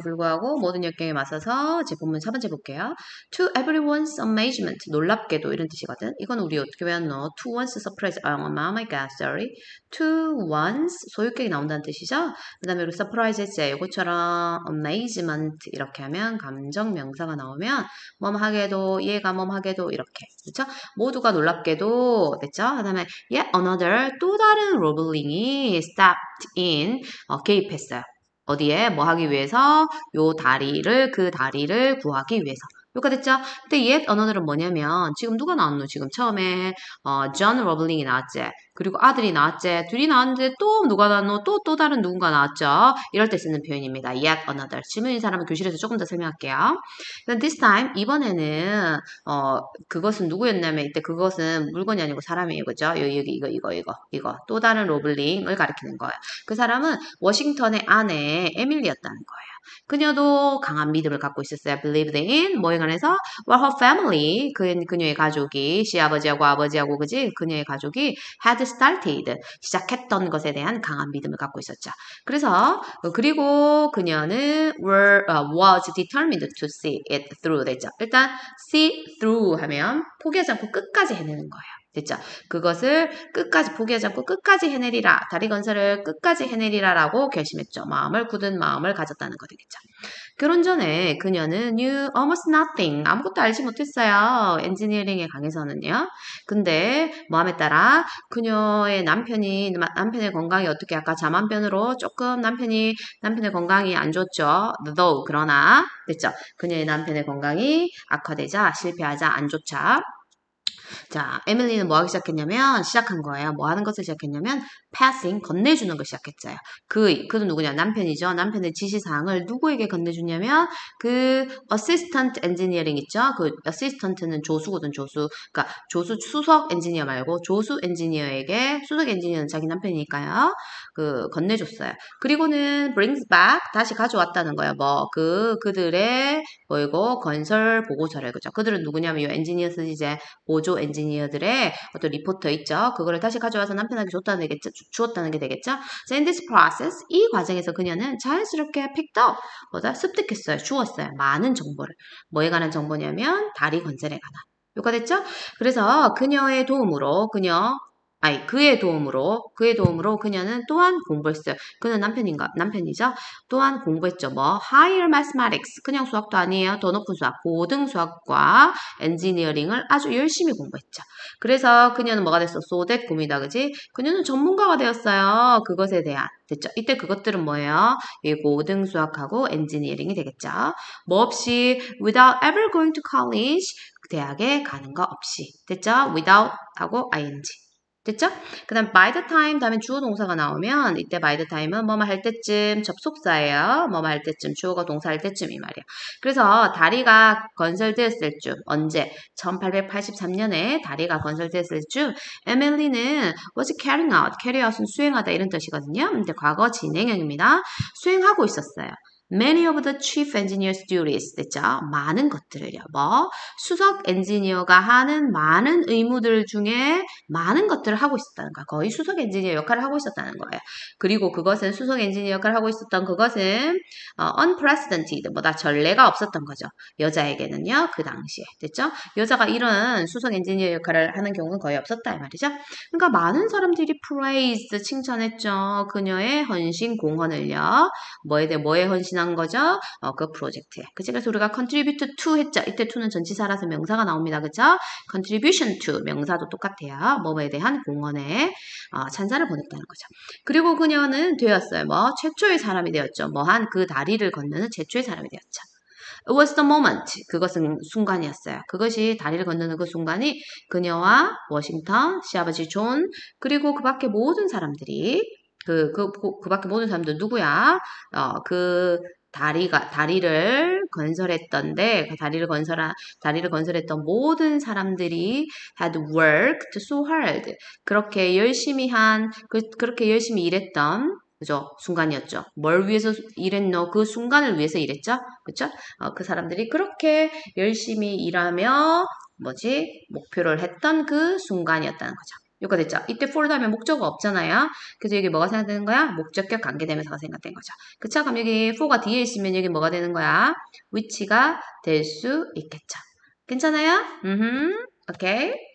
불구하고 모든 역경에 맞서서 제 본문 4번째 볼게요. To everyone's amazement. 놀랍게도 이런 뜻이거든. 이건 우리 어떻게 배웠노? To one's surprise. Oh my god, sorry. To one's 소유격이 나온다는 뜻이죠. 그 다음에 우리 surprise 했지. 이것처럼 amazement 이렇게 하면 감정 명사가 나오면 뭐뭐하게도 얘가 뭐뭐하게도 이렇게 그렇죠? 모두가 놀랍게도 됐죠? 그 다음에 yet another 또 다른 로블링이 stepped in 어, 개입했어요. 어디에 뭐 하기 위해서 요 다리를 그 다리를 구하기 위해서 요가 됐죠? 근데 yet another은 뭐냐면 지금 누가 나왔노? 지금 처음에 어, 존 러블링이 나왔지. 그리고 아들이 나왔지. 둘이 나왔는데 또 누가 나왔노? 또 또 다른 누군가 나왔죠. 이럴 때 쓰는 표현입니다. yet another. 질문인 사람은 교실에서 조금 더 설명할게요. this time 이번에는 어 그것은 누구였냐면 이때 그것은 물건이 아니고 사람이에요. 그죠? 여기 여기 이거 이거 이거 이거 또 다른 로블링을 가리키는 거예요. 그 사람은 워싱턴의 아내 에밀리였다는 거예요. 그녀도 강한 믿음을 갖고 있었어요. believed in 뭐에 관해서 well her family 그 그녀의 가족이 시아버지하고 아버지하고 그지 그녀의 가족이 had started 시작했던 것에 대한 강한 믿음을 갖고 있었죠. 그래서 그리고 그녀는 were uh, was determined to see it through 됐죠. 일단 see through 하면 포기하지 않고 끝까지 해내는 거예요. 됐죠? 그것을 끝까지 포기하지 않고 끝까지 해내리라. 다리 건설을 끝까지 해내리라라고 결심했죠. 마음을 굳은 마음을 가졌다는 거 되겠죠. 결혼 전에 그녀는 knew almost nothing. 아무것도 알지 못했어요. 엔지니어링에 강해서는요. 근데 마음에 따라 그녀의 남편이 남편의 건강이 어떻게 아까 자만편으로 조금 남편이 남편의 건강이 안 좋죠. though 그러나 됐죠. 그녀의 남편의 건강이 악화되자 실패하자 안 좋자 자, 에밀리는 뭐 하기 시작했냐면 시작한 거예요. 뭐 하는 것을 시작했냐면 passing 건네주는 걸 시작했어요. 그 그는 누구냐? 남편이죠. 남편의 지시사항을 누구에게 건네주냐면 그 assistant engineering 있죠. 그 assistant는 조수거든 조수. 그러니까 조수 수석 엔지니어 말고 조수 엔지니어에게 수석 엔지니어는 자기 남편이니까요. 그 건네줬어요. 그리고는 brings back 다시 가져왔다는 거예요. 뭐 그 그들의 뭐이고 건설 보고서를 그죠. 그들은 누구냐면 이 엔지니어스 이제 보조 엔지니어들의 어떤 리포터 있죠. 그거를 다시 가져와서 남편에게 줬다는 게 주었다는 게 되겠죠. So in this process 이 과정에서 그녀는 자연스럽게 picked up 뭐다 습득했어요. 주었어요. 많은 정보를 뭐에 관한 정보냐면 다리 건설에 관한. 요가 됐죠? 그래서 그녀의 도움으로 그녀 아니 그의 도움으로 그의 도움으로 그녀는 또한 공부했어요. 그는 남편인가 남편이죠. 또한 공부했죠. 뭐 higher mathematics 그냥 수학도 아니에요. 더 높은 수학 고등 수학과 엔지니어링을 아주 열심히 공부했죠. 그래서 그녀는 뭐가 됐어? so 꿈이다 그지? 그녀는 전문가가 되었어요. 그것에 대한 됐죠. 이때 그것들은 뭐예요? 이 고등 수학하고 엔지니어링이 되겠죠. 뭐 없이 without ever going to college 대학에 가는 거 없이 됐죠? without 하고 ing 됐죠? 그 다음 by the time 다음에 주어 동사가 나오면 이때 by the time은 뭐뭐 할 때쯤 접속사예요. 뭐뭐 할 때쯤 주어가 동사 할 때쯤 이 말이야. 그래서 다리가 건설되었을 쯤 언제 1883년에 다리가 건설되었을 쯤 에밀리는 was carrying out carry out은 수행하다 이런 뜻이거든요. 근데 과거 진행형입니다. 수행하고 있었어요. Many of the chief engineer's duties 됐죠? 많은 것들을요. 뭐 수석 엔지니어가 하는 많은 의무들 중에 많은 것들을 하고 있었다는 거야. 거의 수석 엔지니어 역할을 하고 있었다는 거예요. 그리고 그것은 수석 엔지니어 역할을 하고 있었던 그것은 어, unprecedented 뭐다 전례가 없었던 거죠. 여자에게는요. 그 당시에 됐죠? 여자가 이런 수석 엔지니어 역할을 하는 경우는 거의 없었다 이 말이죠. 그러니까 많은 사람들이 praised 칭찬했죠. 그녀의 헌신 공헌을요. 뭐에 대해 뭐에 헌신 헌신한 거죠. 어, 그 프로젝트에. 그치? 그래서 우리가 contribute to 했죠. 이때 to는 전치사라서 명사가 나옵니다. 그죠? contribution to 명사도 똑같아요. 뭐에 대한 공헌에 어, 찬사를 보냈다는 거죠. 그리고 그녀는 되었어요. 뭐 최초의 사람이 되었죠. 뭐 한 그 다리를 건너는 최초의 사람이 되었죠. It was the moment. 그것은 순간이었어요. 그것이 다리를 건너는 그 순간이 그녀와 워싱턴, 시아버지 존, 그리고 그 밖에 모든 사람들이 그, 그, 그 밖에 모든 사람들 누구야? 어, 그, 다리가, 다리를 건설했던데, 그 다리를 건설한, 다리를 건설했던 모든 사람들이 had worked so hard. 그렇게 열심히 한, 그, 그렇게 열심히 일했던, 그죠? 순간이었죠. 뭘 위해서 일했노? 그 순간을 위해서 일했죠? 그죠? 어, 그 사람들이 그렇게 열심히 일하며, 뭐지? 목표를 했던 그 순간이었다는 거죠. 여기가 됐죠? 이때 for 다음에 목적어 없잖아요. 그래서 여기 뭐가 생각되는 거야? 목적격 관계대명사가 생각된 거죠. 그쵸? 그럼 여기 for가 뒤에 있으면 여기 뭐가 되는 거야? which가 될 수 있겠죠. 괜찮아요? 음, 오케이.